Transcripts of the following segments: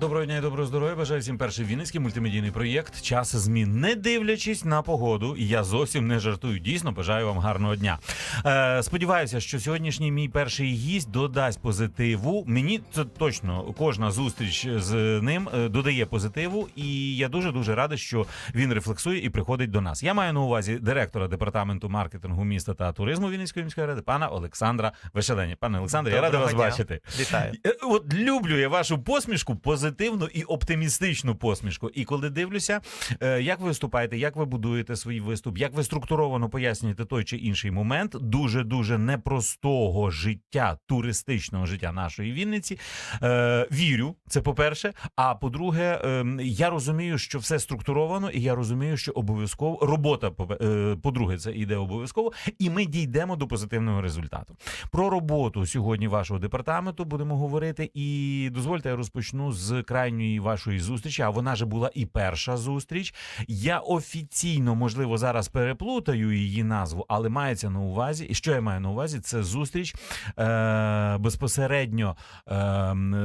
Доброго дня і доброго здоров'я. Бажаю всім перший вінницький мультимедійний проєкт. Час змін. Не дивлячись на погоду, і я зовсім не жартую. Дійсно, бажаю вам гарного дня. Е, сподіваюся, що сьогоднішній мій перший гість додасть позитиву. Мені це точно кожна зустріч з ним е, додає позитиву, і я дуже дуже радий, що він рефлексує і приходить до нас. Я маю на увазі директора департаменту маркетингу міста та туризму Вінницької міської ради, пана Олександра Вишелені. Пане Олександре, я радий вас бачити. Вітаю. Е, От люблю я вашу посмішку, позитивну і оптимістичну посмішку. І коли дивлюся, е, як ви виступаєте, як ви будуєте свій виступ, як ви структуровано пояснюєте той чи інший момент дуже дуже непростого життя, туристичного життя нашої Вінниці. Е, вірю, це по-перше. А по-друге, е, я розумію, що все структуровано, і я розумію, що обов'язково робота по- е, по-друге, це іде обов'язково, і ми дійдемо до позитивного результату. Про роботу сьогодні вашого департаменту будемо говорити. І дозвольте, я розпочну з крайньої вашої зустрічі. А вона же була і перша зустріч. Я офіційно, можливо, зараз переплутаю її назву, але мається на увазі, і що я маю на увазі, це зустріч е- безпосередньо е-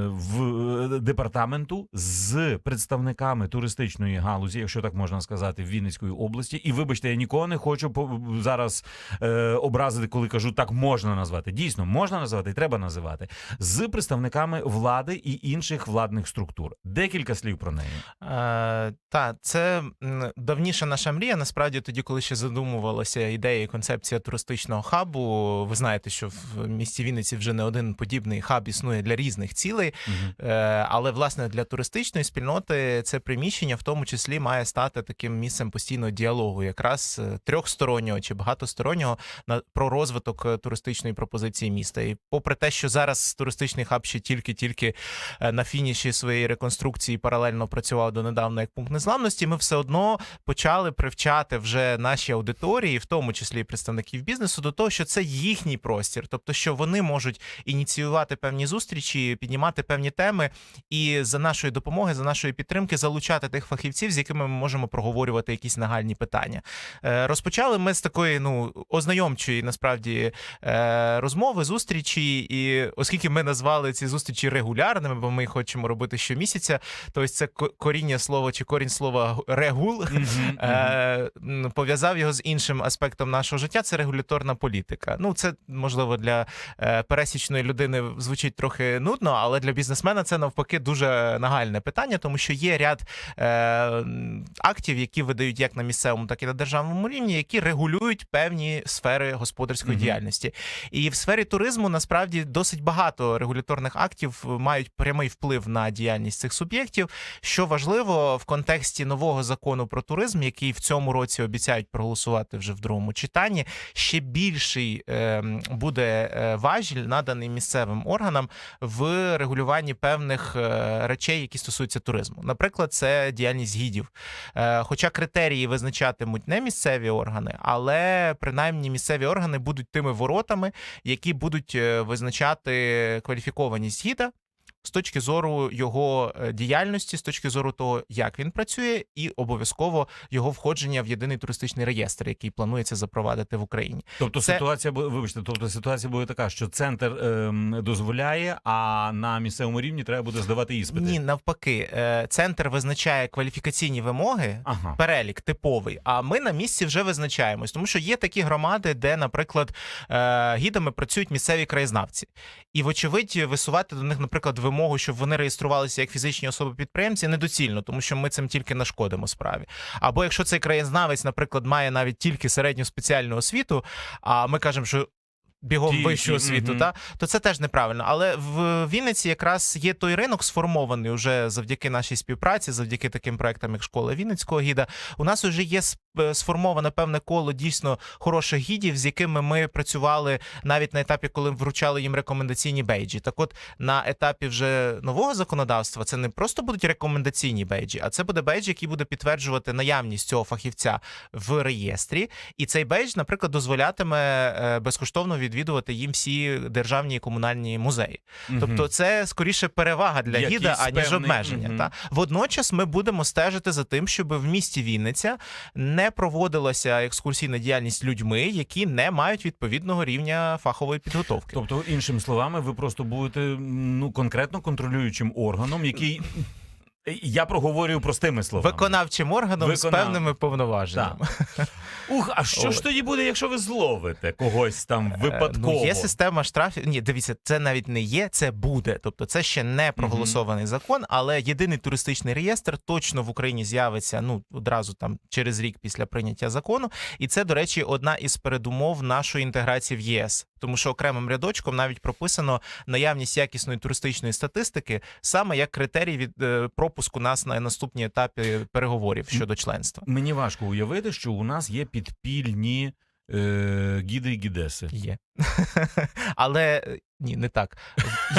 в е, департаменту з представниками туристичної галузі, якщо так можна сказати, в Вінницької області. І вибачте, я нікого не хочу зараз е, образити, коли кажу, так можна назвати. Дійсно, можна назвати і треба називати з представниками влади і інших владних структур. Декілька слів про неї. Е, та, це давніша наша мрія. Насправді, тоді, коли ще задумувалася ідея і концепція туристичного хабу. Ви знаєте, що в місті Вінниці вже не один подібний хаб існує для різних цілей. Е, але власне для туристичної спільноти це приміщення в тому числі має стати таким місцем постійного діалогу, якраз е, трьохстороннього чи багатостороннього на про розвиток е, туристичної пропозиції міста. І попри те, що зараз туристичний хаб ще тільки-тільки е, на фініші своєї реконструкції паралельно працював донедавна як пункт незламності, ми все одно почали привчати вже наші аудиторії, в тому числі представників бізнесу, до того, що це їхній простір, тобто що вони можуть ініціювати певні зустрічі, піднімати певні теми, і за нашої допомоги, за нашої підтримки залучати тих фахівців, з якими ми можемо проговорювати якісь нагальні питання. Е, Розпочали ми з такої ну ознайомчої насправді е, розмови, зустрічі, і оскільки ми назвали ці зустрічі регулярними, бо ми хочемо робити щомісяця, то ось це коріння слова чи корінь слова регул. Е, пов'язав його з іншим аспектом нашого життя це регуляторна політика. Ну, це можливо для е, пересічної людини звучить трохи нудно, але для бізнесмена це навпаки дуже нагальне питання, тому що є ряд е, актів, які видають як на місцевому, так і на державному рівні, які регулюють певні сфери господарської діяльності. І в сфері туризму насправді досить багато регуляторних актів мають прямий вплив на діяльність цих суб'єктів. Що важливо в контексті нового закону про туризм, який в цьому році обіцяють проголосувати вже в другому читанні, ще більший е, буде е, важіль наданий місцевим органам в регулюванні певних е, речей, які стосуються туризму. Наприклад, це діяльність гідів. Е, Хоча критерії визначатимуть не місцеві органи, але принаймні місцеві органи будуть тими воротами, які будуть визначати кваліфікованість гіда. З точки зору його е, діяльності, з точки зору того, як він працює, і обов'язково його входження в єдиний туристичний реєстр, який планується запровадити в Україні. Тобто Це- ситуація вибачте, тобто ситуація буде така, що центр ем, дозволяє, а на місцевому рівні треба буде здавати іспити. Ні, навпаки, е, центр визначає кваліфікаційні вимоги, Ага. перелік типовий. А ми на місці вже визначаємось, тому що є такі громади, де, наприклад, е, гідами працюють місцеві краєзнавці, і вочевидь висувати до них, наприклад, вимогу, щоб вони реєструвалися як фізичні особи-підприємці, недоцільно, тому що ми цим тільки нашкодимо справі. Або якщо цей краєзнавець, наприклад, має навіть тільки середню спеціальну освіту, а ми кажемо, що. Бігом вищу освіту, мгм. та то це теж неправильно. Але в Вінниці якраз є той ринок сформований уже завдяки нашій співпраці, завдяки таким проектам, як школа Вінницького гіда. У нас вже є сформоване певне коло дійсно хороших гідів, з якими ми працювали навіть на етапі, коли вручали їм рекомендаційні бейджі. Так, от на етапі вже нового законодавства це не просто будуть рекомендаційні бейджі, а це буде бейдж, який буде підтверджувати наявність цього фахівця в реєстрі. І цей бейдж, наприклад, дозволятиме е, безкоштовно відвідувати їм всі державні і комунальні музеї. Тобто, це скоріше перевага для Якийсь гіда, аніж певний, обмеження. мгм. Та водночас ми будемо стежити за тим, щоб в місті Вінниця не проводилася екскурсійна діяльність людьми, які не мають відповідного рівня фахової підготовки. Тобто, іншими словами, ви просто будете ну конкретно контролюючим органом, який я проговорюю простими словами. Виконавчим органом з певними повноваженнями. Ух, а що ж тоді буде, якщо ви зловите когось там випадково? Ну, є система штрафів. Ні, дивіться, це навіть не є, це буде. Тобто, це ще не проголосований закон, але єдиний туристичний реєстр точно в Україні з'явиться ну одразу там через рік після прийняття закону. І це, до речі, одна із передумов нашої інтеграції в ЄС, тому що окремим рядочком навіть прописано наявність якісної туристичної статистики саме як критерій від е, пропуску нас на наступній етапі переговорів щодо членства. Мені важко уявити, що у нас є підпільні е, гіди і гідеси. Є. Але е, ні, не так.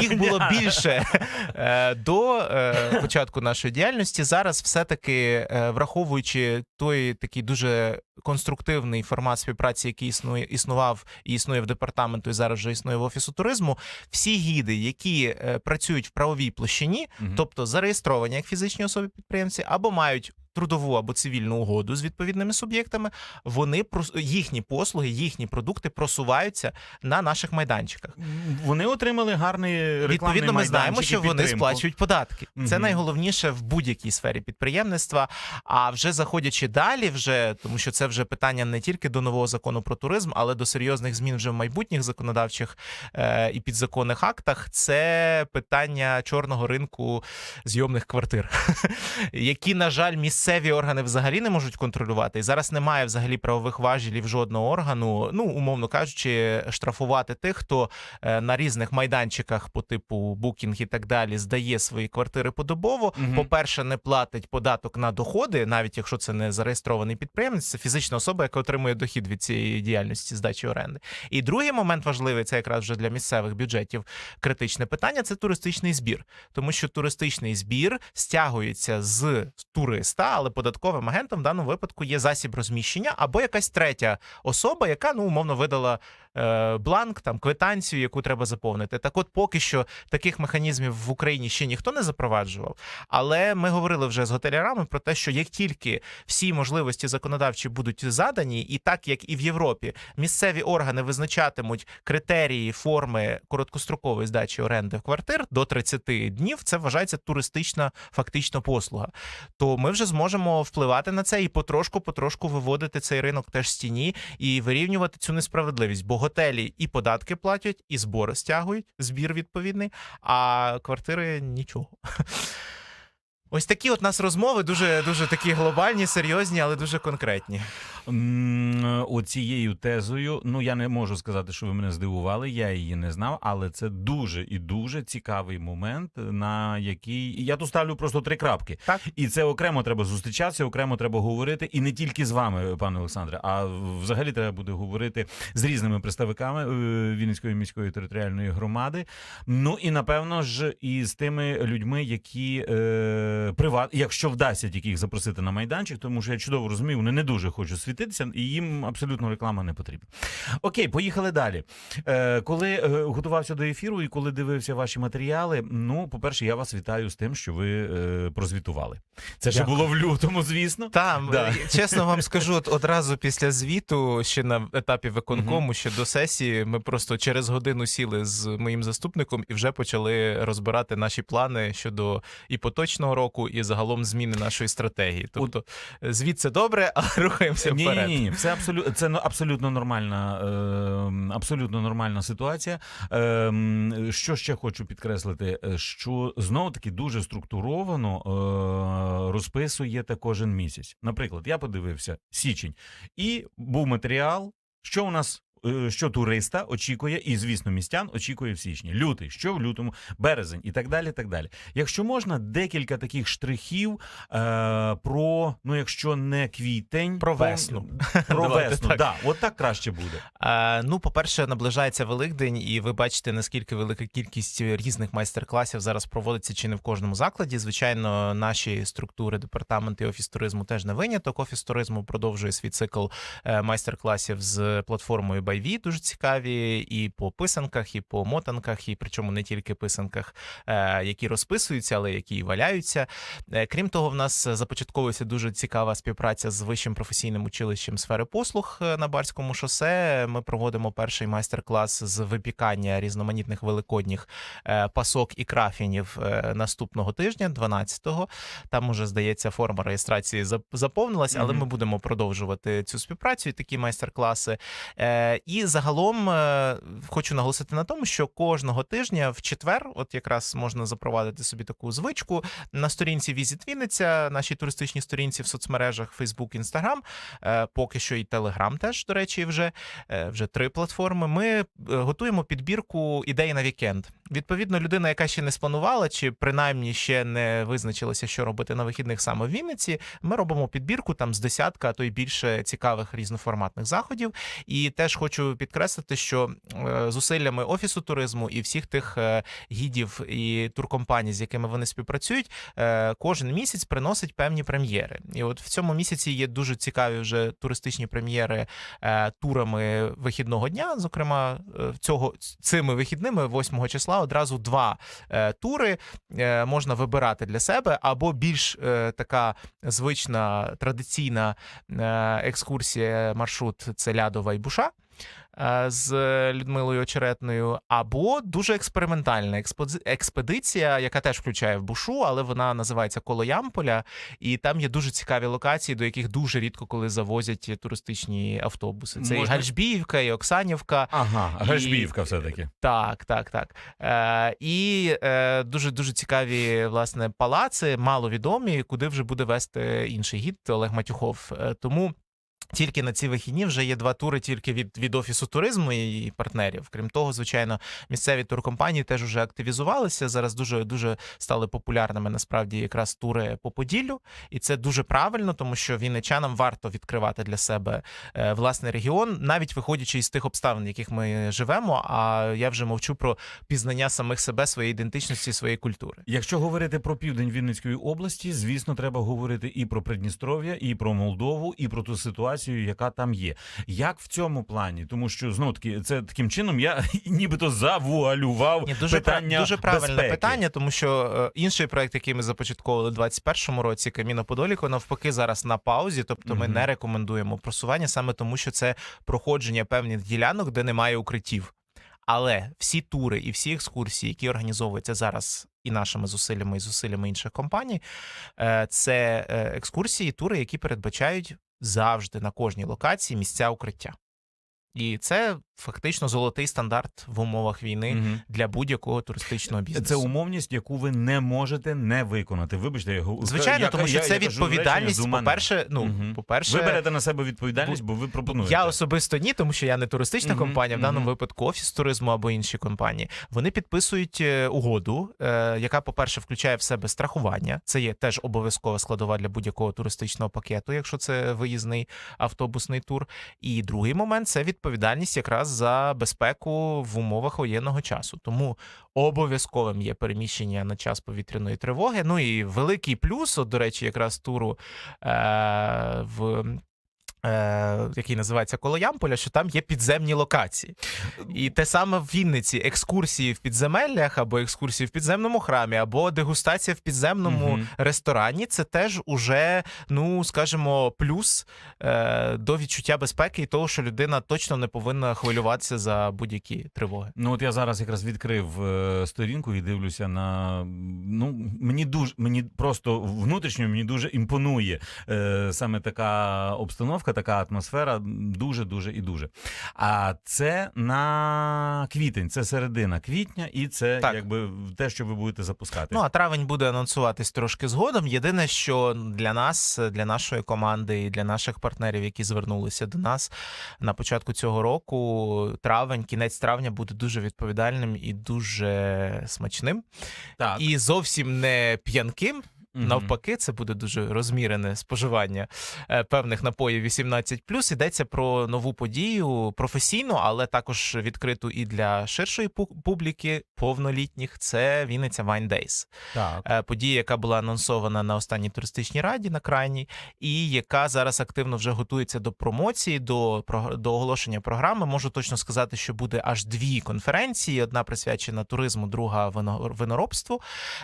Їх було більше е, до е, початку нашої діяльності. Зараз, все-таки, враховуючи той такий дуже конструктивний формат співпраці, який існує, існував і існує в департаменту, і зараз вже існує в офісу туризму, всі гіди, які працюють в правовій площині, тобто зареєстровані як фізичні особи підприємці, або мають трудову або цивільну угоду з відповідними суб'єктами, вони їхні послуги, їхні продукти просуваються на наших майданчиках. Вони отримали гарний рекламний Відповідно, ми знаємо, що вони сплачують податки. Це найголовніше в будь-якій сфері підприємництва. А вже заходячи далі, вже тому що це вже питання не тільки до нового закону про туризм, але до серйозних змін вже в майбутніх законодавчих е, і підзаконних актах. Це питання чорного ринку зйомних квартир, які, на жаль, місцеві органи взагалі не можуть контролювати. І зараз немає взагалі правових важелів жодного органу. Ну, умовно кажучи, штрафувати тих, хто е, на різних майданчиках по типу Booking і так далі здає свої квартири подобово. Мгм. По-перше, не платить податок на доходи, навіть якщо це не зареєстрований підприємець, це фізична особа, яка отримує дохід від цієї діяльності здачі оренди. І другий момент важливий це якраз вже для місцевих бюджетів критичне питання це туристичний збір, тому що туристичний збір стягується з туриста, але податковим агентом в даному випадку є засіб розміщення або якась третя особа, яка ну умовно видала е, бланк, там квитанцію, яку треба заповнити. Так, от поки що таких механізмів в Україні ще ніхто не запроваджував. Але ми говорили вже з готелярами про те, що як тільки всі можливості законодавчі будуть задані, і так як і в Європі, місцеві органи визначатимуть критерії форми короткострокової здачі оренди квартир до 30 днів. Це вважається туристична фактично послуга. То ми вже зможемо впливати на це і потрошку, потрошку виводити цей ринок теж з тіні і вирівнювати цю несправедливість. Бо готелі і податки платять, і збори стягують, збір відповідний, а квартири нічого. Ось такі от нас розмови, дуже дуже такі глобальні, серйозні, але дуже конкретні. Оцією тезою, ну я не можу сказати, що ви мене здивували, я її не знав, але це дуже і дуже цікавий момент, на який я тут ставлю просто три крапки. Так. І це окремо треба зустрічатися, окремо треба говорити, і не тільки з вами, пане Олександре, а взагалі треба буде говорити з різними представниками е, Вінницької міської територіальної громади. Ну і напевно ж і з тими людьми, які е, приват, якщо вдасться тільки їх запросити на майданчик, тому що я чудово розумію, вони не дуже хочуть світитися, і їм абсолютно реклама не потрібна. Окей, поїхали далі. Е, коли е, готувався до ефіру і коли дивився ваші матеріали, ну, по-перше, я вас вітаю з тим, що ви е, прозвітували. Це ще було в лютому, звісно. Там Да. чесно вам скажу, от одразу після звіту, ще на етапі виконкому, ще до сесії, ми просто через годину сіли з моїм заступником і вже почали розбирати наші плани щодо і поточного року, і загалом зміни нашої стратегії. Тобто, звіт це добре, але рухаємося Ні, вперед. ні, ні, це абсолютно це ну, абсолютно нормальна, е, абсолютно нормальна ситуація. Е, що ще хочу підкреслити, е, що знову таки дуже структуровано е, розписуєте кожен місяць. Наприклад, я подивився січень, і був матеріал, що у нас е, що туриста очікує, і звісно, містян очікує в січні. Лютий, що в лютому, березень і так далі. так далі. Якщо можна, декілька таких штрихів е, про ну, якщо не квітень, Про весну. Про весну, так. да, от так краще буде. Е, ну, по-перше, наближається Великдень, і ви бачите, наскільки велика кількість різних майстер-класів зараз проводиться чи не в кожному закладі. Звичайно, наші структури, департаменти офіс туризму теж не виняток. Офіс туризму продовжує свій цикл е, майстер-класів з платформою ByV, дуже цікаві, і по писанках, і по мотанках, і причому не тільки писанках, е, які розписуються, але які і валяються. Е, Крім того, в нас започатковується дуже цікава співпраця з вищим професійним училищем сфери послуг е, на Барському шосе. Ми проводимо перший майстер-клас з випікання різноманітних великодніх пасок і крафінів наступного тижня, 12-го. Там уже здається форма реєстрації зап- заповнилась, але Мгм. ми будемо продовжувати цю співпрацю і такі майстер-класи. І загалом е, хочу наголосити на тому, що кожного тижня в четвер, от якраз можна запровадити собі таку звичку на сторінці Візит Вінниця, нашій туристичній сторінці в соцмережах Facebook, Instagram, е, поки що і Telegram теж, до речі, вже, е, вже три платформи. Ми готуємо підбірку ідей на вікенд. Відповідно, людина, яка ще не спланувала, чи принаймні ще не визначилася, що робити на вихідних саме в Вінниці, ми робимо підбірку там з десятка, а то й більше цікавих різноформатних заходів. І теж хочу підкреслити, що е, зусиллями офісу туризму і всіх тих е, гідів і туркомпаній, з якими вони співпрацюють, е, кожен місяць приносить певні прем'єри. І от в цьому місяці є дуже цікаві вже туристичні прем'єри турами вихідного дня. Зокрема, цього цими вихідними, 8 числа, одразу два тури можна вибирати для себе, або більш така звична традиційна екскурсія, маршрут це Лядова і Буша. Е, З Людмилою Очеретною, або дуже експериментальна експедиція, яка теж включає в бушу, але вона називається Коло Ямполя, і там є дуже цікаві локації, до яких дуже рідко коли завозять туристичні автобуси. Це і Гальжбіївка, і Оксанівка. Ага, Гашбіївка все-таки. Так, так, так. Е, і е, дуже дуже цікаві власне палаци, маловідомі, куди вже буде вести інший гід Олег Матюхов. Е, тому. Тільки на ці вихідні вже є два тури тільки від, від офісу туризму і партнерів. Крім того, звичайно, місцеві туркомпанії теж вже активізувалися. Зараз дуже дуже стали популярними насправді якраз тури по Поділлю, і це дуже правильно, тому що вінничанам варто відкривати для себе е, власний регіон, навіть виходячи із тих обставин, в яких ми живемо. А я вже мовчу про пізнання самих себе, своєї ідентичності, своєї культури. Якщо говорити про південь Вінницької області, звісно, треба говорити і про Придністров'я, і про Молдову, і про ту ситуацію, яка там є. Як в цьому плані? Тому що знову таки, це таким чином я нібито завуалював Ні, дуже питання дуже правильне безпеки. питання, тому що е, інший проект, який ми започатковували у 2021 році, Каміно Подоліко, навпаки, зараз на паузі. Тобто, ми не рекомендуємо просування саме тому, що це проходження певних ділянок, де немає укриттів. Але всі тури і всі екскурсії, які організовуються зараз і нашими зусиллями, і зусиллями інших компаній, е, це е, екскурсії, тури, які передбачають завжди на кожній локації місця укриття. І це фактично золотий стандарт в умовах війни Мгм. для будь-якого туристичного бізнесу. Це умовність, яку ви не можете не виконати. Вибачте, я Звичайно, я- тому що я- це я відповідальність. ума. По-перше, ну Мгм. по-перше, ви берете на себе відповідальність, бо ви пропонуєте. Я особисто ні, тому що я не туристична Мгм, компанія, в даному мгм. випадку офіс туризму або інші компанії. Вони підписують е, угоду, е, яка, по-перше, включає в себе страхування. Це є теж обов'язкова складова для будь-якого туристичного пакету, якщо це виїзний автобусний тур. І другий момент це відповідальність якраз за безпеку в умовах воєнного часу. Тому обов'язковим є переміщення на час повітряної тривоги. Ну і великий плюс, от, до речі, якраз туру е, в. Е, який називається Коло Ямполя, що там є підземні локації. І те саме в Вінниці: екскурсії в підземеллях, або екскурсії в підземному храмі, або дегустація в підземному Мгм. ресторані. Це теж уже, ну скажімо, плюс е, до відчуття безпеки і того, що людина точно не повинна хвилюватися за будь-які тривоги. Ну от я зараз якраз відкрив е, сторінку і дивлюся на ну мені дуже мені просто внутрішньо мені дуже імпонує е, саме така обстановка, така атмосфера. Дуже, дуже і дуже. А це на квітень, це середина квітня, і це Так. якби те, що ви будете запускати. Ну а травень буде анонсуватись трошки згодом. Єдине, що для нас, для нашої команди і для наших партнерів, які звернулися до нас на початку цього року, травень, кінець травня буде дуже відповідальним і дуже смачним, так. і зовсім не п'янким. Мгм. Навпаки, це буде дуже розмірене споживання е, певних напоїв 18+. Йдеться про нову подію професійну, але також відкриту і для ширшої пу- публіки повнолітніх. Це Вінниця Wine Days. Так. Е, подія, яка була анонсована на останній туристичній раді на крайній, і яка зараз активно вже готується до промоції, до, до оголошення програми. Можу точно сказати, що буде аж дві конференції: одна присвячена туризму, друга вино- виноробству.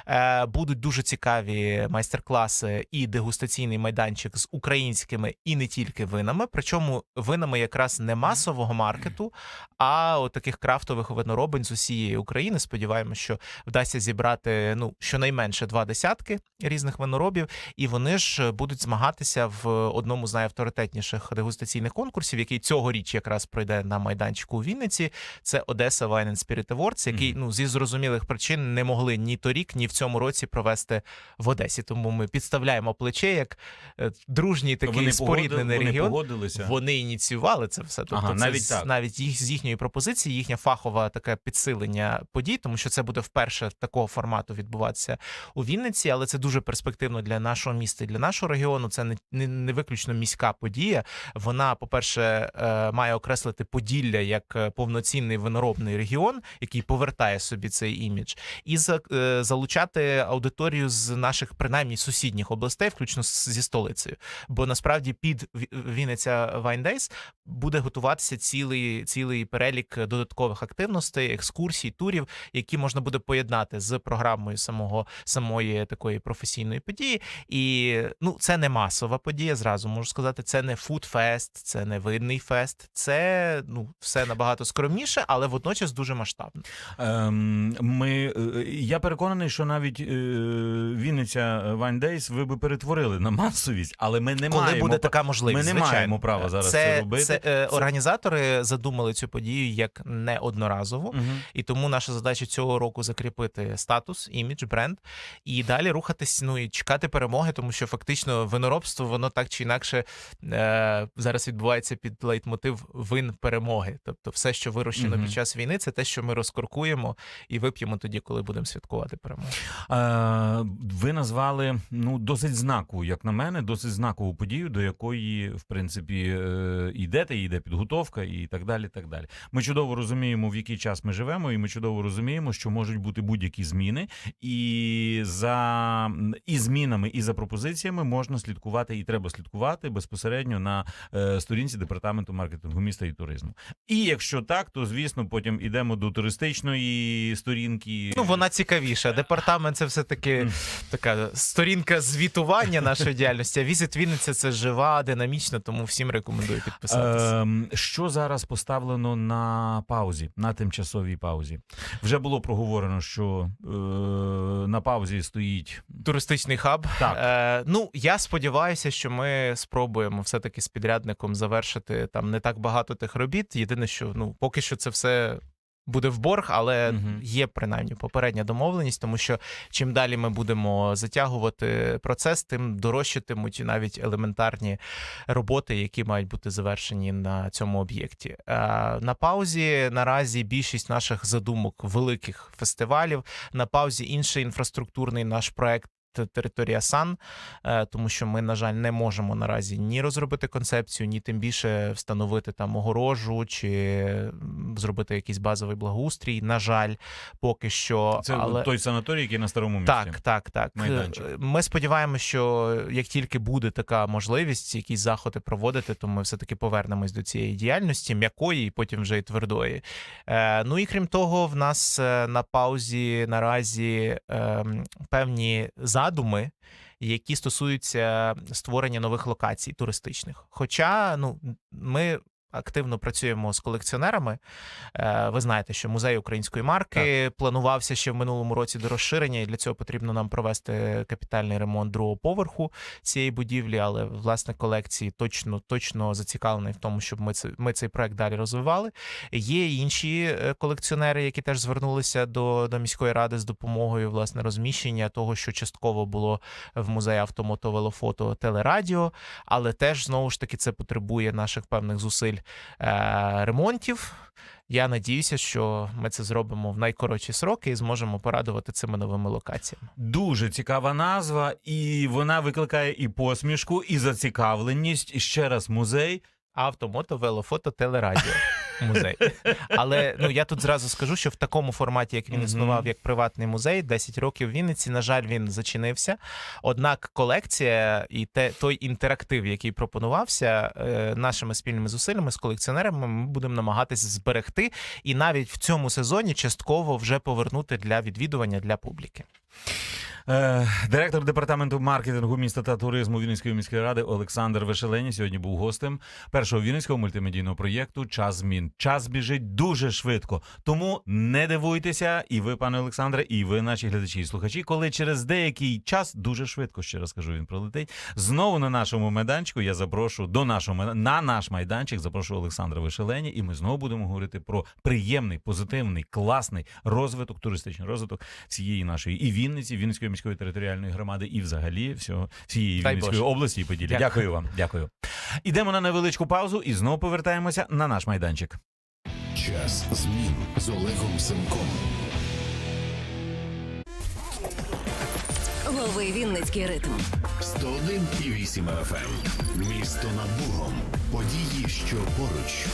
Е, Будуть дуже цікаві майстер-класи і дегустаційний майданчик з українськими і не тільки винами. Причому винами якраз не масового маркету, а от таких крафтових виноробень з усієї України. Сподіваємося, що вдасться зібрати ну щонайменше два десятки різних виноробів, і вони ж будуть змагатися в одному з найавторитетніших дегустаційних конкурсів, який цьогоріч якраз пройде на майданчику у Вінниці. Це Одеса Wine and Spirit Awards, який ну зі зрозумілих причин не могли ні торік, ні в цьому році провести в Одесі. Тому ми підставляємо плече як е, дружній такий вони споріднений погодили- вони регіон. погодилися. Вони ініціювали це все. Тобто, Ага, це навіть так. навіть їх з їхньої пропозиції, їхня фахова таке підсилення подій, тому що це буде вперше такого формату відбуватися у Вінниці, але це дуже перспективно для нашого міста і для нашого регіону. Це не, не, не виключно міська подія. Вона, по-перше, е, має окреслити Поділля як е, повноцінний виноробний регіон, який повертає собі цей імідж, і за, залучати аудиторію з наших принаймні сусідніх областей, включно зі столицею. Бо насправді під Ві- Вінниця Days буде готуватися цілий, цілий перелік додаткових активностей, екскурсій, турів, які можна буде поєднати з програмою самого самої такої професійної події. І ну, це не масова подія. Зразу можу сказати, це не фудфест, це не винний фест. Це ну все набагато скромніше, але водночас дуже масштабно. Ем, ми, е, я переконаний, що навіть е, Вінниця Wine Days ви би перетворили на масовість, але ми не Коли маємо буде така можливість, Ми не звичайно. маємо права зараз це, це робити. Це, е, організатори задумали цю подію як неодноразову. Мгм. І тому наша задача цього року закріпити статус, імідж, бренд і далі рухатись, ну і чекати перемоги, тому що фактично виноробство воно так чи інакше е, зараз відбувається під лейтмотив вин перемоги. Тобто, все, що вирощено Мгм. під час війни, це те, що ми розкоркуємо і вип'ємо тоді, коли будемо святкувати перемогу. Е, ви назвали ну досить знакову, як на мене, досить знакову подію, до якої, в принципі, е, йдете, йде підготовка і так далі. так далі. Ми чудово розуміємо, в який час ми живемо, і ми чудово розуміємо, що можуть бути будь-які зміни, і за і змінами, і за пропозиціями можна слідкувати, і треба слідкувати безпосередньо на е, сторінці департаменту маркетингу міста і туризму. І якщо так, то звісно потім ідемо до туристичної сторінки. Ну вона цікавіша. Департамент це все таки така сторінка звітування нашої діяльності. А візит Вінниця це жива, динамічна, тому всім рекомендую підписатися. Ем, що зараз поставлено на паузі, на тимчасовій паузі? Вже було проговорено, що е, на паузі стоїть туристичний хаб. Так. Е, ну я сподіваюся, що ми спробуємо все таки з підрядником завершити там не так багато тих робіт. Єдине, що ну поки що це все. Буде в борг, але Мгм. є принаймні попередня домовленість, тому що чим далі ми будемо затягувати процес, тим дорожчатимуть навіть елементарні роботи, які мають бути завершені на цьому об'єкті. Е, На паузі наразі більшість наших задумок великих фестивалів. На паузі інший інфраструктурний наш проект. Територія Сан, е, тому що ми, на жаль, не можемо наразі ні розробити концепцію, ні тим більше встановити там огорожу чи зробити якийсь базовий благоустрій. На жаль, поки що. це але... той санаторій, який на старому місці. Так, так, так. Майданчик. Е, Ми сподіваємося, що як тільки буде така можливість, якісь заходи проводити, то ми все таки повернемось до цієї діяльності, м'якої і потім вже і твердої. Е, ну і крім того, в нас на паузі наразі е, певні задуми. Які стосуються створення нових локацій туристичних. Хоча ну ми активно працюємо з колекціонерами. Е, Ви знаєте, що музей української марки планувався ще в минулому році до розширення, і для цього потрібно нам провести капітальний ремонт другого поверху цієї будівлі. Але власник колекції точно точно зацікавлений в тому, щоб ми це ми цей проект далі розвивали. Є інші е, колекціонери, які теж звернулися до, до міської ради з допомогою власне розміщення того, що частково було в музеї автомото, велофото, телерадіо, але теж знову ж таки це потребує наших певних зусиль ремонтів. Я надіюся, що ми це зробимо в найкоротші сроки і зможемо порадувати цими новими локаціями. Дуже цікава назва, і вона викликає і посмішку, і зацікавленість. І ще раз музей. Автомото, велофото, телерадіо. Музей. Але ну я тут зразу скажу, що в такому форматі, як він існував як приватний музей, 10 років в Вінниці, на жаль, він зачинився. Однак колекція і те, той інтерактив, який пропонувався е, нашими спільними зусиллями з колекціонерами, ми будемо намагатися зберегти і навіть в цьому сезоні частково вже повернути для відвідування для публіки. Е, директор департаменту маркетингу міста та туризму Вінницької міської ради Олександр Вишелені сьогодні був гостем першого вінницького мультимедійного проєкту Час змін. Час біжить дуже швидко. Тому не дивуйтеся, і ви, пане Олександре, і ви, наші глядачі і слухачі, коли через деякий час дуже швидко, ще раз кажу, він пролетить. Знову на нашому майданчику я запрошу до нашого на наш майданчик. Запрошу Олександра Вишелені, і ми знову будемо говорити про приємний, позитивний, класний розвиток, туристичний розвиток цієї нашої і Вінниці, Вінницької міської територіальної громади, і взагалі всього всієї Дай Вінницької Боже. області і Поділля. Дякую. Дякую. вам. Дякую. Ідемо на невеличку паузу і знову повертаємося на наш майданчик. Час змін з Олегом Семком. Лови Вінницький ритм. 101,8 FM. Місто над Богом. Події, що поруч.